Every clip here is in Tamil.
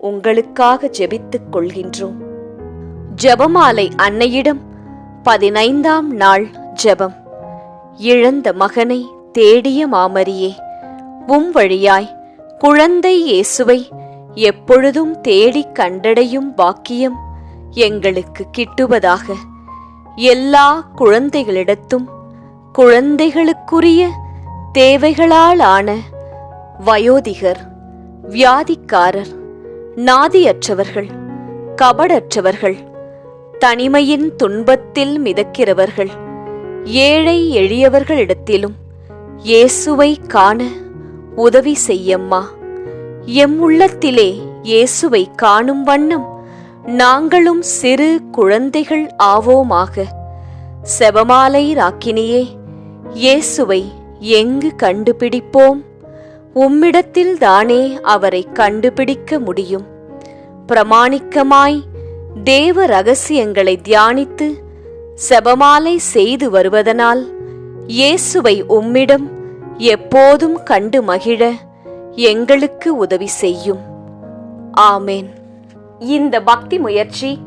உங்களுக்காக ஜெபித்துக் கொள்கின்றோம். ஜெபமாலை அன்னையிடம் பதினைந்தாம் நாள் ஜெபம். இழந்த மகனை தேடிய மாமரியே உம் வழியாய் குழந்தை இயேசுவை எப்பொழுதும் தேடிக் கண்டடையும் பாக்கியம் எங்களுக்கு கிட்டுவதாக. எல்லா குழந்தைகளிடத்தும் குழந்தைகளுக்குரிய தேவைகளால் ஆன வயோதிகர் வியாதிக்காரர் நாதியற்றவர்கள் கபடற்றவர்கள் தனிமையின் துன்பத்தில் மிதக்கிறவர்கள் ஏழை எளியவர்களிடத்திலும் இயேசுவை காண உதவி செய்யம்மா. எம் உள்ளத்திலே இயேசுவை காணும் வண்ணம் நாங்களும் சிறு குழந்தைகள் ஆவோமாக. செபமாலை ராக்கினியே இயேசுவை எங்கு கண்டுபிடிப்போம்? உம்மிடத்தில் தானே அவரை கண்டுபிடிக்க முடியும். பிரமாணிக்கமாய் தேவ ரகசியங்களை தியானித்து செபமாலை செய்து வருவதனால் இயேசுவை உம்மிடம் எப்போதும் கண்டு மகிழ எங்களுக்கு உதவி செய்யும். ஆமேன். இந்த பக்தி முயற்சி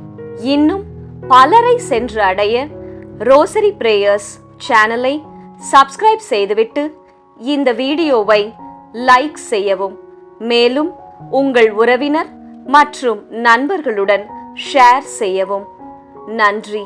இன்னும் பலரை சென்று அடைய ரோசரி பிரேயர்ஸ் சேனலை சப்ஸ்கிரைப் செய்துவிட்டு இந்த வீடியோவை லைக் செய்யவும். மேலும் உங்கள் உறவினர் மற்றும் நண்பர்களுடன் ஷேர் செய்யவும். நன்றி.